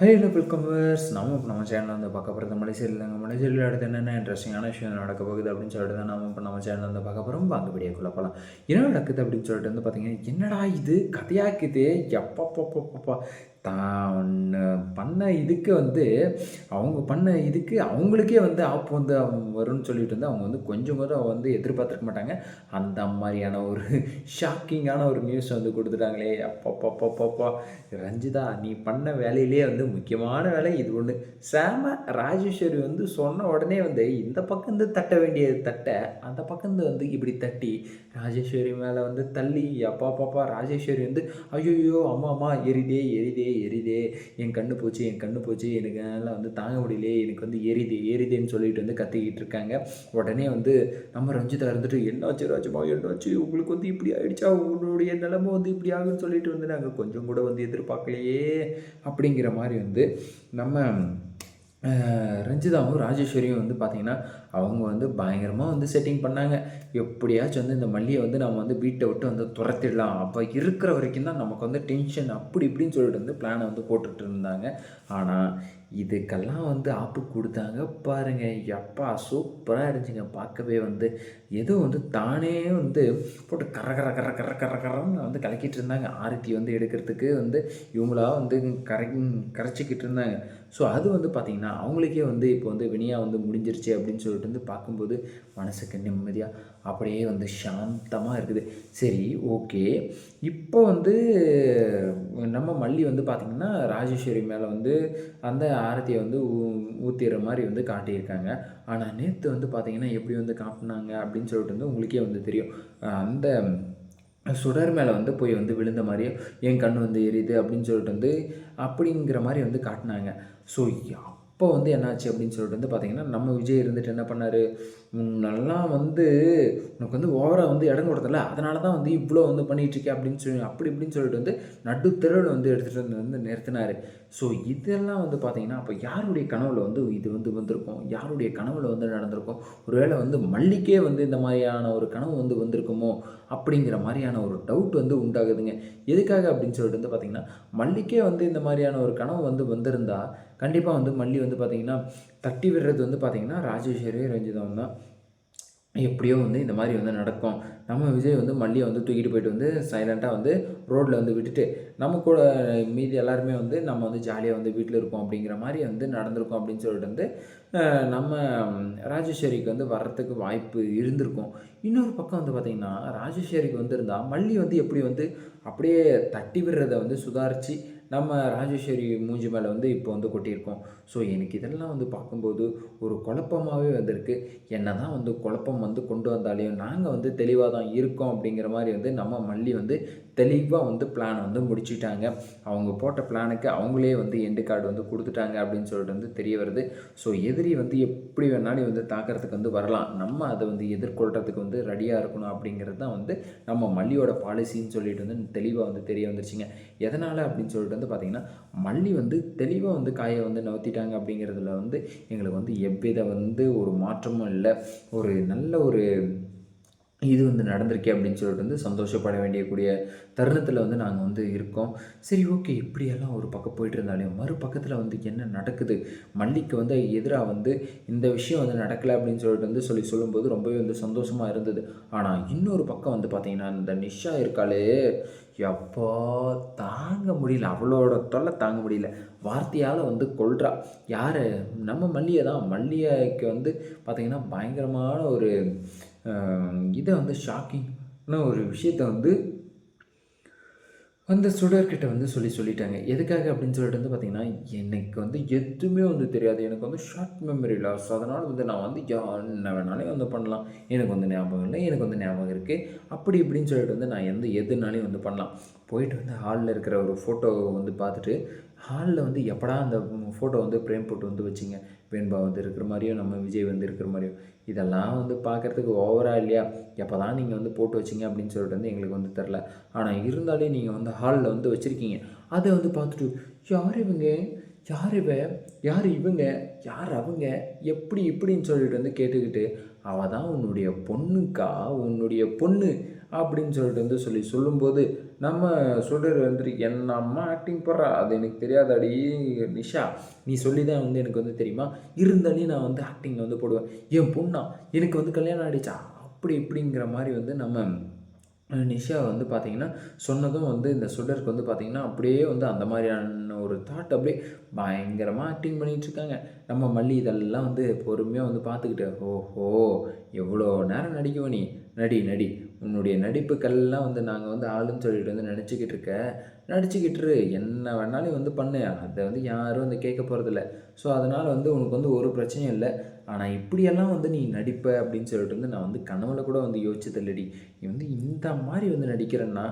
High hello வெல்கம்வர்ஸ் நம்ம இப்போ நம்ம சேனலில் வந்து பார்க்க போகிறது மலேசியில் இல்லைங்க மலேசியில் அடுத்து என்னென்ன இன்ட்ரெஸ்டிங்கான விஷயம் நடக்க போகுது அப்படின்னு சொல்லிட்டு தான் நம்ம இப்போ நம்ம சேனலில் வந்து பார்க்க போகிறோம் வாங்க வீடியோக்குள்ளே போகலாம் என்ன நடக்குது அப்படின்னு சொல்லிட்டு வந்து பார்த்தீங்கன்னா என்னடா இது? கதையாக்குது எப்பப்பப்பப்பா தான் பண்ண இதுக்கு வந்து அவங்க பண்ண இதுக்கு அவங்களுக்கே வந்து ஆப் வந்து அவங்க வரும்னு சொல்லிட்டு வந்து அவங்க வந்து கொஞ்சம் கூட வந்து எதிர்பார்த்துருக்க மாட்டாங்க. அந்த மாதிரியான ஒரு ஷாக்கிங்கான ஒரு நியூஸ் வந்து கொடுத்துட்டாங்களே. அப்பப்பப்பப்பப்பா. ரஞ்சிதா நீ பண்ண வேலையிலே வந்து முக்கியமான வேலை இது ஒன்று சேம ராஜேஸ்வரி வந்து சொன்ன உடனே வந்து இந்த பக்கம் இருந்து தட்ட வேண்டிய தட்டை அந்த பக்கம் இருந்து வந்து இப்படி தட்டி ராஜேஸ்வரி மேலே வந்து தள்ளி அப்பா பாப்பா ராஜேஸ்வரி வந்து ஐயோ அம்மா அம்மா எரிதே எரிதே எரிதே என் கண்ணு போச்சு என் கண்ணு போச்சு எனக்கு அதனால் வந்து தாங்க முடியலையே எனக்கு வந்து எரிதே எரிதேன்னு சொல்லிட்டு வந்து கத்திக்கிட்டு இருக்காங்க. உடனே வந்து நம்ம ரஞ்சிதா இருந்துட்டு என்னாச்சு ராஜமா என்னாச்சு? உங்களுக்கு வந்து இப்படி ஆயிடுச்சா? உங்களுடைய நிலமை வந்து இப்படி ஆகுன்னு சொல்லிட்டு வந்து நாங்கள் கொஞ்சம் கூட வந்து எதிர்பார்க்கலையே. அப்படிங்கிற மாதிரி வந்து நம்ம ரஞ்சிதாவும் ராஜேஸ்வரியும் வந்து பார்த்திங்கன்னா அவங்க வந்து பயங்கரமாக வந்து செட்டிங் பண்ணாங்க. எப்படியாச்சும் வந்து இந்த மல்லியை வந்து நம்ம வந்து வீட்டை விட்டு வந்து துரத்திடலாம். அப்போ இருக்கிற வரைக்கும் தான் நமக்கு வந்து டென்ஷன் அப்படி இப்படின்னு சொல்லிட்டு வந்து பிளானை வந்து போட்டுட்டு இருந்தாங்க. ஆனால் இதுக்கெல்லாம் வந்து ஆப்பு கொடுத்தாங்க பாருங்க. எப்பா சூப்பராக இருந்துச்சுங்க. பார்க்கவே வந்து ஏதோ வந்து தானே வந்து போட்டு கர கர கர கர கர கரன்னு வந்து கலக்கிட்டு இருந்தாங்க. ஆரத்தி வந்து எடுக்கிறதுக்கு வந்து இவங்களா வந்து கரை கரைச்சிக்கிட்டு இருந்தாங்க. ஸோ அது வந்து பார்த்திங்கன்னா அவங்களுக்கே வந்து இப்போ வந்து வினியாக வந்து முடிஞ்சிருச்சு அப்படின்னு சொல்லிட்டு வந்து பார்க்கும்போது மனசுக்கு நிம்மதியாக அப்படியே வந்து சாந்தமாக இருக்குது. சரி ஓகே. இப்போ வந்து நம்ம மல்லி வந்து பார்த்திங்கன்னா ராஜேஸ்வரி மேலே வந்து அந்த ஆரத்தியை வந்து ஊ- மாதிரி வந்து காட்டியிருக்காங்க. ஆனால் நேற்று வந்து பார்த்திங்கன்னா எப்படி வந்து காட்டினாங்க அப்படின்னு சொல்லிட்டு வந்து உங்களுக்கே வந்து தெரியும். அந்த சுடர் மேலே வந்து போய் வந்து விழுந்த மாதிரியே என் கண் வந்து எரியுது அப்படின்னு சொல்லிட்டு வந்து அப்படிங்கிற மாதிரி வந்து காட்டினாங்க. ஸோ அப்போ வந்து என்னாச்சு அப்படின்னு சொல்லிட்டு வந்து பார்த்தீங்கன்னா நம்ம விஜய் இருந்துட்டு என்ன பண்ணார்? நல்லா வந்து உனக்கு வந்து ஓவராக வந்து இடம் கொடுத்தல அதனால தான் வந்து இவ்வளோ வந்து பண்ணிட்டு அப்படின்னு சொல்லி அப்படி இப்படின்னு சொல்லிட்டு வந்து நடுத்தெருவில் வந்து எடுத்துகிட்டு வந்து வந்து நிறுத்தினார். ஸோ இதெல்லாம் வந்து பார்த்தீங்கன்னா அப்போ யாருடைய கனவில் வந்து இது வந்து வந்திருக்கும்? யாருடைய கனவில் வந்து நடந்திருக்கும்? ஒருவேளை வந்து மல்லிக்கே வந்து இந்த மாதிரியான ஒரு கனவு வந்து வந்திருக்குமோ? அப்படிங்கிற மாதிரியான ஒரு டவுட் வந்து உண்டாகுதுங்க. எதுக்காக அப்படின்னு சொல்லிட்டு வந்து பார்த்தீங்கன்னா மல்லிக்கே வந்து இந்த மாதிரியான ஒரு கனவு வந்து வந்திருந்தால் கண்டிப்பாக வந்து மல்லி வந்து பார்த்தீங்கன்னா தட்டி விடுறது வந்து பார்த்தீங்கன்னா ராஜேஸ்வரி ரஞ்சிதம் தான். எப்படியோ வந்து இந்த மாதிரி வந்து நடக்கும். நம்ம விஜய் வந்து மல்லியை வந்து தூக்கிட்டு போயிட்டு வந்து சைலண்ட்டாக வந்து ரோட்டில் வந்து விட்டுட்டு நம்ம கூட மீதி எல்லாருமே வந்து நம்ம வந்து ஜாலியாக வந்து வீட்டில் இருக்கோம் அப்படிங்கிற மாதிரி வந்து நடந்திருக்கோம் அப்படின்னு சொல்லிட்டு வந்து நம்ம ராஜேஸ்வரிக்கு வந்து வர்றதுக்கு வாய்ப்பு இருந்திருக்கும். இன்னொரு பக்கம் வந்து பார்த்திங்கன்னா ராஜேஸ்வரிக்கு வந்திருந்தால் மல்லி வந்து எப்படி வந்து அப்படியே தட்டி விடுறத வந்து சுதாரித்து நம்ம ராஜேஸ்வரி மூஞ்சி மேலே வந்து இப்போ வந்து கொட்டியிருக்கோம். ஸோ எனக்கு இதெல்லாம் வந்து பார்க்கும்போது ஒரு குழப்பமாகவே வந்திருக்கு. என்ன தான் வந்து குழப்பம் வந்து கொண்டு வந்தாலையும் நாங்கள் வந்து தெளிவாக தான் இருக்கோம் அப்படிங்கிற மாதிரி வந்து நம்ம மல்லி வந்து தெளிவாக வந்து பிளான் வந்து முடிச்சிட்டாங்க. அவங்க போட்ட பிளானுக்கு அவங்களே வந்து எண்டு கார்டு வந்து கொடுத்துட்டாங்க அப்படின்னு சொல்லிட்டு வந்து தெரிய வருது. ஸோ எதிரி வந்து எப்படி வேணாலும் வந்து தாக்கிறதுக்கு வந்து வரலாம். நம்ம அதை வந்து எதிர்கொள்கிறதுக்கு வந்து ரெடியாக இருக்கணும் அப்படிங்கிறது தான் வந்து நம்ம மல்லியோட பாலிசின்னு சொல்லிட்டு வந்து தெளிவாக வந்து தெரிய வந்துருச்சுங்க. எதனால் அப்படின்னு சொல்லிட்டு வந்து பார்த்திங்கன்னா மல்லி வந்து தெளிவாக வந்து காயை வந்து நவுத்திட்டாங்க அப்படிங்கிறதுல வந்து எங்களுக்கு வந்து எவ்வித வந்து ஒரு மாற்றமும் இல்லை. ஒரு நல்ல ஒரு இது வந்து நடந்திருக்கே அப்படின்னு சொல்லிட்டு வந்து சந்தோஷப்பட வேண்டியக்கூடிய தருணத்தில் வந்து நாங்கள் வந்து இருக்கோம். சரி ஓகே இப்படியெல்லாம் ஒரு பக்கம் போயிட்டு இருந்தாலும் மறுபக்கத்தில் வந்து என்ன நடக்குது? மல்லிக்கு வந்து எதிராக வந்து இந்த விஷயம் வந்து நடக்கலை அப்படின்னு சொல்லிட்டு வந்து சொல்லி சொல்லும்போது ரொம்பவே வந்து சந்தோஷமாக இருந்தது. ஆனால் இன்னொரு பக்கம் வந்து பார்த்தீங்கன்னா இந்த நிஷா இருக்காளே. எப்போ தாங்க முடியல. அவளோட தொல்லை தாங்க முடியல. வார்த்தையால் வந்து கொள்றா யார்? நம்ம மல்லியை தான் மல்லிகைக்கு வந்து பார்த்திங்கன்னா பயங்கரமான ஒரு இதை வந்து ஷாக்கிங்னா ஒரு விஷயத்தை வந்து அந்த சுடர்கிட்ட வந்து சொல்லி சொல்லிட்டாங்க. எதுக்காக அப்படின்னு சொல்லிட்டு வந்து பார்த்தீங்கன்னா எனக்கு வந்து எதுவுமே வந்து தெரியாது. எனக்கு வந்து ஷார்ட் மெமரி லாஸ் அதனால் வந்து நான் வந்து யா- என்ன வேணாலும் வந்து பண்ணலாம். எனக்கு வந்து ஞாபகம் இல்லை எனக்கு வந்து ஞாபகம் இருக்குது அப்படி இப்படின்னு சொல்லிட்டு வந்து நான் எந்த எதுனாலையும் வந்து பண்ணலாம். போயிட்டு வந்து ஹாலில் இருக்கிற ஒரு ஃபோட்டோவை வந்து பார்த்துட்டு ஹாலில் வந்து எப்படா அந்த ஃபோட்டோ வந்து பிரேம் போட்டு வந்து வச்சிங்க? வேண்பா வந்து இருக்கிற மாதிரியும் நம்ம விஜய் வந்து இருக்கிற மாதிரியும் இதெல்லாம் வந்து பார்க்குறதுக்கு ஓவரால் இல்லையா? எப்போ தான் நீங்கள் வந்து போட்டு வச்சிங்க அப்படின்னு சொல்லிட்டு வந்து எங்களுக்கு வந்து தெரில ஆனால் இருந்தாலே நீங்கள் வந்து ஹாலில் வந்து வச்சுருக்கீங்க. அதை வந்து பார்த்துட்டு யார் இவங்க? யார் இவ? யார் இவங்க? யார் அவங்க? எப்படி இப்படின்னு சொல்லிட்டு வந்து கேட்டுக்கிட்டு அவள் தான் உன்னுடைய பொண்ணுக்கா உன்னுடைய பொண்ணு அப்படின்னு சொல்லிட்டு வந்து சொல்லி சொல்லும்போது நம்ம சொல்கிற வந்துட்டு என்ன அம்மா ஆக்டிங் போடுறா? அது எனக்கு தெரியாதாடி நிஷா நீ சொல்லி தான் வந்து எனக்கு வந்து தெரியுமா? இருந்தாலே நான் வந்து ஆக்டிங்கில் வந்து போடுவேன். என் பொண்ணா எனக்கு வந்து கல்யாணம் ஆகிடுச்சா அப்படி இப்படிங்கிற மாதிரி வந்து நம்ம நிஷா வந்து பார்த்திங்கன்னா சொன்னதும் வந்து இந்த சுடருக்கு வந்து பார்த்திங்கன்னா அப்படியே வந்து அந்த மாதிரியான ஒரு தாட் அப்படியே பயங்கரமாக ஆக்டிங் பண்ணிகிட்ருக்காங்க நம்ம மல்லி இதெல்லாம் வந்து பொறுமையாக வந்து பார்த்துக்கிட்டு ஓஹோ எவ்வளோ நேரம் நடிக்குவ நீ? நடி நடி. உன்னுடைய நடிப்புக்கெல்லாம் வந்து நாங்கள் வந்து ஆளுன்னு சொல்லிட்டு வந்து நினச்சிக்கிட்டு இருக்க. நடிச்சுக்கிட்டுரு என்ன வேணாலும் வந்து பண்ணு. அதை வந்து யாரும் வந்து கேட்க போகிறதில்ல ஸோ அதனால் வந்து உனக்கு வந்து ஒரு பிரச்சனையும் இல்லை. ஆனால் இப்படியெல்லாம் வந்து நீ நடிப்ப அப்படின்னு சொல்லிட்டு வந்து நான் வந்து கனவுல கூட வந்து யோசிச்சதில்லடி. நீ வந்து இந்த மாதிரி வந்து நடிக்கிறேன்னா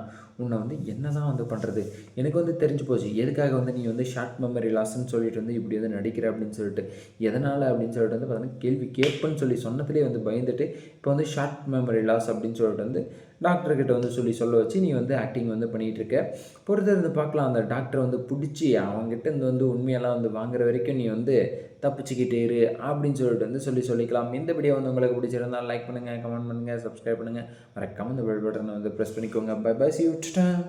உன்னை வந்து என்ன தான் வந்து பண்ணுறது எனக்கு வந்து தெரிஞ்சு போச்சு. எதுக்காக வந்து நீ வந்து ஷார்ட் மெமரி லாஸ்ன்னு சொல்லிட்டு வந்து இப்படி வந்து நடிக்கிற அப்படின்னு சொல்லிட்டு. எதனால் அப்படின்னு சொல்லிட்டு வந்து பார்த்தீங்கன்னா கேள்வி கேட்பேன்னு சொல்லி சொன்னதுலேயே வந்து பயந்துட்டு இப்போ வந்து ஷார்ட் மெமரி லாஸ் அப்படின்னு சொல்லிட்டு வந்து டாக்டர்கிட்ட வந்து சொல்லி சொல்ல வச்சு நீ வந்து ஆக்டிங் வந்து பண்ணிகிட்ருக்க பொறுத்த இருந்து பார்க்கலாம் அந்த டாக்டரை வந்து பிடிச்சி அவங்ககிட்ட இருந்து வந்து உண்மையெல்லாம் வந்து வாங்குற வரைக்கும் நீ வந்து தப்பிச்சுக்கிட்டே இரு அப்படின்னு சொல்லிட்டு வந்து சொல்லி சொல்லிக்கலாம். இந்த வீடியோ வந்து உங்களுக்கு பிடிச்சிருந்தால் லைக் பண்ணுங்கள் கமெண்ட் பண்ணுங்கள் சப்ஸ்கிரைப் பண்ணுங்கள் மறக்காமல் இந்த பெல் பட்டனை வந்து ப்ரெஸ் பண்ணிக்கோங்க. பை பை சி விட்டுட்டேன்